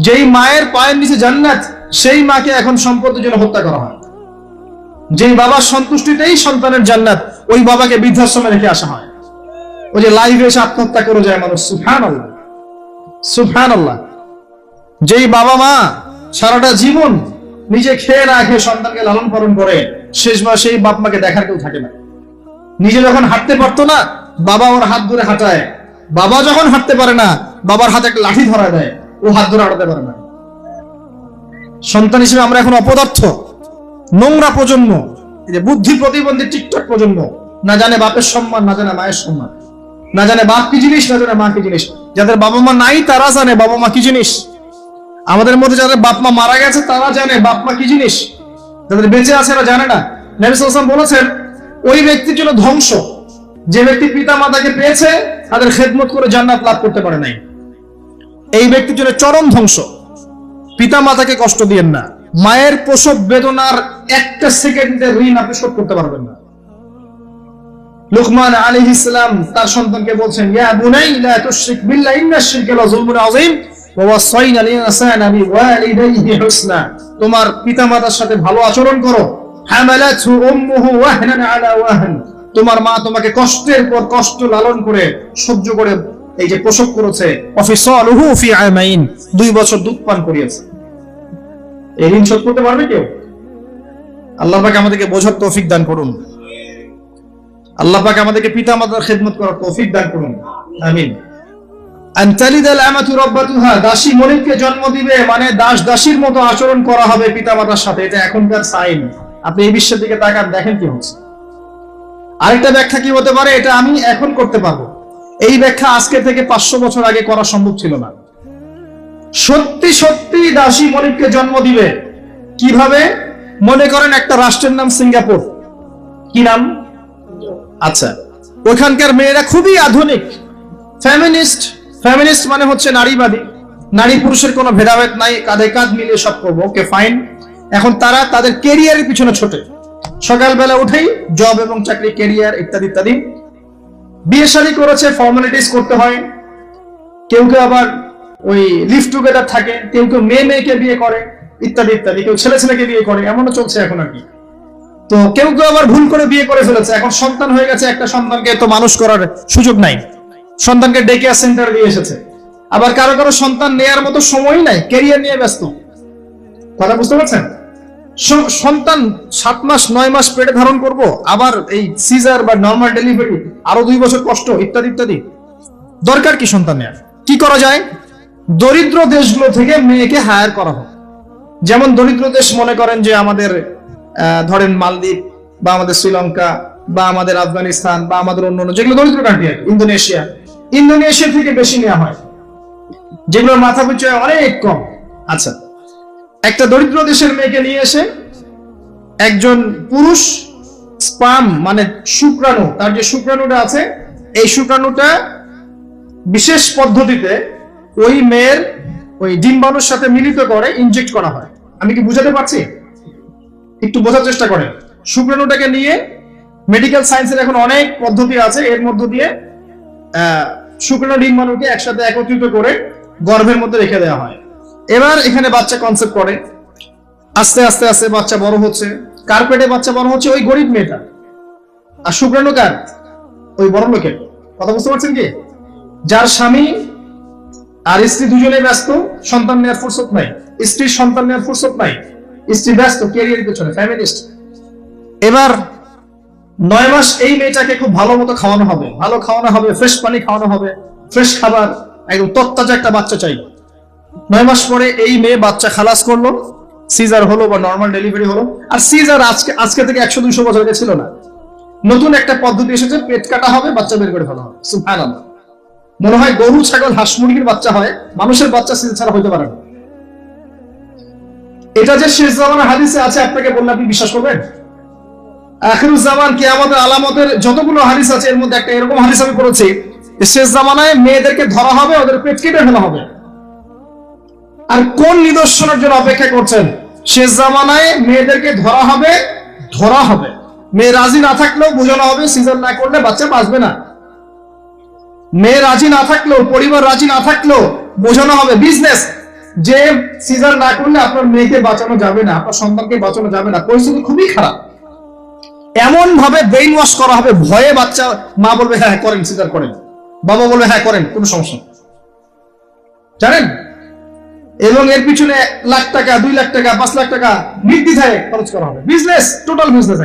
যেই মায়ের পায়ের নিচে জান্নাত, সেই মাকে এখন সম্পত্তির জন্য হত্যা করা হয়। যেই বাবার সন্তুষ্টিতেই সন্তানের জান্নাত, ওই বাবাকে বৃদ্ধাশ্রমে রেখে আসা হয়। ওই যে লাইভে এসে আত্মহত্যা করে যায় মানুষ সুফান আল্লাহ সুফান আল্লাহ যেই বাবা মা সারাটা জীবন নিজে খেয়ে না খেয়ে সন্তানকে লালন পালন করে, শেষ শেষবার সেই বাপ মাকে দেখার কেউ থাকে না। নিজে যখন হাঁটতে পারতো না, বাবা ওর হাত ধরে হাঁটায়। বাবা যখন হাঁটতে পারে না, বাবার হাতে একটা লাঠি ধরা দেয়। ও হাত ধরে হাঁটাতে পারে না। সন্তান হিসেবে আমরা এখন অপদার্থ, নোংরা প্রজন্ম বুদ্ধি প্রতিবন্ধী টিকটক প্রজন্ম, না জানে বাপের সম্মান, না জানে মায়ের সম্মান, না জানে বাপ কি জিনিস, না জানে মা কি জিনিস। যাদের বাবা মা নাই, তারা জানে বাবা মা কি জিনিস। আমাদের মধ্যে যাদের বাপ মা মারা গেছে, তারা জানে বাপ মা কি জিনিস। যাদের বেঁচে আছে, এরা জানে না। নবী সাল্লাল্লাহু বলেছেন, ওই ব্যক্তির জন্য ধ্বংস। যে ব্যক্তি পিতা মাতাকে পেয়েছে, তাদের খেদমত করে জান্নাত লাভ করতে পারে নাই। এই ব্যক্তির জন্য চরম ধ্বংস। পিতা মাতাকে কষ্ট দিয়েন না। মায়ের প্রসব বেদনার একটা সেকেন্ডের ঋণ আপনি শোধ করতে পারবেন না। লুকমান আলী ইসলাম তার সন্তানকে বলছেন, ইয়া বুনাই, লা তুশরিক বিল্লাহ, ইন্না শিরকা আযীম, ওয়া হুসনা। তোমার পিতামাতার সাথে ভালো আচরণ করো। হামালাতহু উম্মুহু ওয়াহনান আলা ওয়াহন। তোমার মা তোমাকে কষ্টের পর কষ্ট লালন করে সহ্য করে এই যে প্রসব করেছে দুই বছর দুধ পান করিয়েছে। এই ঋণ শোধ করতে পারবে কেউ? আল্লাহ আমাদেরকে বোঝার তৌফিক দান করুন। আল্লাহ আমাদেরকে পিতা মাতার খেদমত করার তৌফিক দান করুন। আমিন। দাসী মনিককে জন্ম দিবে মানে দাস দাসীর মতো আচরণ করা হবে পিতা মাতার সাথে, এটা এখনকার সাইন আপনি এই বিশ্বের দিকে তাকান, দেখেন কি হচ্ছে। আরেকটা ব্যাখ্যা কি হতে পারে, এটা আমি এখন করতে পারব। এই ব্যাখ্যা আজকে থেকে পাঁচশো বছর আগে করা সম্ভব ছিল না। সত্যি সত্যি দাসী মনিককে জন্ম দিবে। কীভাবে? মনে করেন একটা রাষ্ট্রের নাম সিঙ্গাপুর। কি নাম? আচ্ছা ওখানকার মেয়েরা খুবই আধুনিক। ফ্যামিনিস্ট। ফ্যামিনিস্ট মানে হচ্ছে নারীবাদী। নারী পুরুষের কোনো ভেদাভেদ নাই, কাঁধে কাঁধ মিলিয়ে সব করব, ওকে, ফাইন। এখন তারা তাদের কেরিয়ারের পিছনে ছোটে। সকালবেলা উঠেই জব এবং চাকরি কেরিয়ার ইত্যাদি ইত্যাদি। বিয়ে শাদী করেছে ফর্মালিটিস করতে হয়। কেউ কেউ আবার ওই লিভ টুগেদার থাকে, কেউ কেউ মেয়ে মেয়েকে বিয়ে করে, ইত্যাদি ইত্যাদি। কেউ ছেলে ছেলেকে বিয়ে করে, এমনও চলছে এখন আর কি। তো কেউ কেউ আবার ভুল করে বিয়ে করে ফেলেছে। এখন সন্তান হয়ে গেছে একটা সন্তানকে তো মানুষ করার সুযোগ নাই। সন্তানকে ডে কেয়ার সেন্টারে দিয়ে এসেছে। আবার কারও কারও সন্তান নেয়ার মতো সময় নাই ক্যারিয়ার নিয়ে ব্যস্ত। কথা বুঝতে পারছেন? সন্তান সাত মাস, নয় মাস পেটে ধারণ করব, আবার এই সিজার বা নর্মাল ডেলিভারি আরও দুই বছর কষ্ট, ইত্যাদি ইত্যাদি। দরকার কি সন্তান কি করা যায়? দরিদ্র দেশগুলো থেকে মেয়েকে হায়ার করা হোক। যেমন দরিদ্র দেশ মনে করেন যে আমাদের ধরেন মালদ্বীপ বা আমাদের শ্রীলঙ্কা বা আমাদের আফগানিস্তান বা আমাদের অন্য অন্য যেগুলো দরিদ্র কান্ট্রি ইন্দোনেশিয়া। ইন্দোনেশিয়া থেকে বেশি নেওয়া হয়। যেগুলোর মাথা পিছু অনেক কম। আচ্ছা একটা দরিদ্র দেশের মেয়েকে নিয়ে এসে একজন পুরুষ স্পাম মানে শুক্রাণু, তার যে শুক্রাণুটা আছে, এই শুক্রাণুটা বিশেষ পদ্ধতিতে ওই মেয়ের ওই ডিম্বাণুর সাথে মিলিত করে ইনজেক্ট করা হয়। আমি কি বুঝাতে পারছি? একটু বোঝার চেষ্টা করেন। শুক্রাণুটাকে নিয়ে মেডিকেল সায়েন্সের এখন অনেক পদ্ধতি আছে। এর মধ্য দিয়ে শুক্রাণু ডিম্বাণুকে একসাথে একত্রিত করে গর্ভের মধ্যে রেখে দেওয়া হয়। এবার এখানে বাচ্চা কনসেপ্ট করে। আস্তে আস্তে আস্তে বাচ্চা বড় হচ্ছে। কার পেটে বাচ্চা বড় হচ্ছে? ওই গরিব মেয়েটা। আর শুক্রাণু কার? ওই বড় লোকের। কথা বুঝতে পারছেন কি? যার স্বামী আর স্ত্রী দুজনে ব্যস্ত, সন্তান নেওয়ার ফুরসত নাই। স্ত্রীর সন্তান নেওয়ার ফুরসত নাই। স্ত্রী ব্যস্ত ক্যারিয়ার পেছনে ফ্যামিলিস্ট এবার নয় মাস এই মেয়েটাকে খুব ভালো মতো খাওয়ানো হবে। ভালো খাওয়ানো হবে ফ্রেশ পানি খাওয়ানো হবে ফ্রেশ খাবার, একদম তত্তাজা একটা বাচ্চা চাই নয় মাস পরে এই মেয়ে বাচ্চা খালাস করল। সিজার হলো বা নর্মাল ডেলিভারি হলো। আর সিজার আজকে আজকে থেকে একশো দুইশো বছর আগে ছিল না। নতুন একটা পদ্ধতি এসেছে, পেট কাটা হবে, বাচ্চা বের করে ফেলা হবে। সুবহানাল্লাহ। মনে হয় গরু, ছাগল, হাঁস, মুরগির বাচ্চা হয়, মানুষের বাচ্চা সিজার ছাড়া হইতে পারে না। এটা যে শেষ জামানের হাদিসে আছে, আপনাকে বললে আপনি বিশ্বাস করবেন? আখিরুজ্জামান কিয়ামতের আলামতের যতগুলো হাদিস আছে, এর মধ্যে একটা এরকম হাদিস আমি পড়েছি শেষ জামানায় মেয়েদেরকে ধরা হবে, ওদের পেট কেটে ফেলা হবে। আর কোন নিদর্শনের জন্য অপেক্ষা করছেন? শেষ জামানায় মেয়েদেরকে ধরা হবে ধরা হবে। মেয়ে রাজি না থাকলেও বোঝানো হবে সিজন না করলে বাচ্চা বাঁচবে না। মেয়ে রাজি না থাকলেও, পরিবার রাজি না থাকলেও বোঝানো হবে বিজনেস যে সিজার না করলে আপনার মেয়েকে বাঁচানো যাবে না, আপনার সন্তানকে বাঁচানো যাবে না। পরিস্থিতি খুবই খারাপ। এমন ভাবে ব্রেইন ওয়াশ করা হবে, ভয়ে বাচ্চা, মা বলবে হ্যাঁ, হ্যাঁ করেন সিজার করেন। বাবা বলবে হ্যাঁ করেন, কোনো সমস্যা জানেন? এবং এর পিছনে লাখ টাকা, দুই লাখ টাকা, পাঁচ লাখ টাকা নির্দিধায় খরচ করা হবে। Business total business